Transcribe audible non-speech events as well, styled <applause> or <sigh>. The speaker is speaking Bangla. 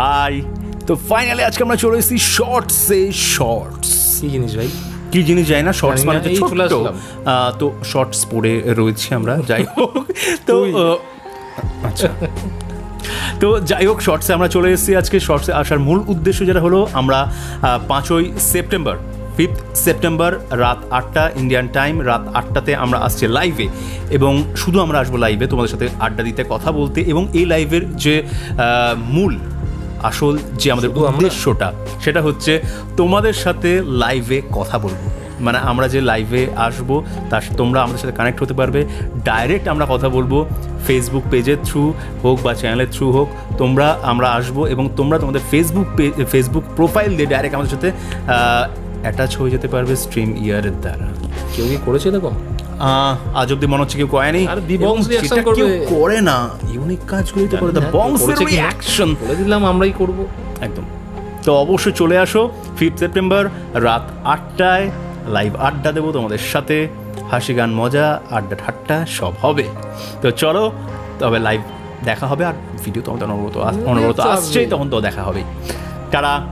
হাই। তো ফাইনালি আজকে আমরা চলে এসেছি শর্টসে শর্টস কি জিনিস ভাই? কি জিনিস যায় না শর্টস মানে ছোট্ট। তো শর্টস পরে রয়েছি আমরা যাই <laughs> হোক। তো আচ্ছা। তো যাই হোক শর্টসে আমরা চলে এসেছি আজকে। শর্টসে আসার মূল উদ্দেশ্য যেটা হলো আমরা পাঁচই সেপ্টেম্বর ফিফথ সেপ্টেম্বর রাত আটটা ইন্ডিয়ান টাইম রাত আটটাতে আমরা আসছি লাইভে এবং শুধু আমরা আসব লাইভে তোমাদের সাথে আড্ডা দিতে কথা বলতে এবং এই লাইভের যে মূল আসল যে আমাদের উদ্দেশ্যটা সেটা হচ্ছে তোমাদের সাথে লাইভে কথা বলব। মানে আমরা যে লাইভে আসব তার তোমরা আমাদের সাথে কানেক্ট হতে পারবে। ডাইরেক্ট আমরা কথা বলব ফেসবুক পেজের থ্রু হোক বা চ্যানেলের থ্রু হোক। তোমরা আমরা আসব এবং তোমরা তোমাদের ফেসবুক পেজ ফেসবুক প্রোফাইল দিয়ে ডাইরেক্ট আমাদের সাথে অ্যাটাচ হয়ে যেতে পারবে স্ট্রিম ইয়ারের দ্বারা। কেউ কি করেছে আহ, আজ অব্দি মনে হচ্ছে কেউ reaction যেটা কেউ করে না। ইউনিক কাজগুলোই তো করে হ্যাঁ, বংসের না? রিয়াকশন বলে দিলাম আমরাই করব। একদম। তো অবশ্যই চলে আসো ফিফথ সেপ্টেম্বর রাত আটটায়। লাইভ আড্ডা দেবো তোমাদের সাথে। হাসি গান মজা আড্ডা ঠাট্টা সব হবে। তো চলো তবে লাইভ দেখা হবে। আর ভিডিও তোমাদের অনবরত আস- অনবরত আসছেই তখন তো দেখা হবেই। তারা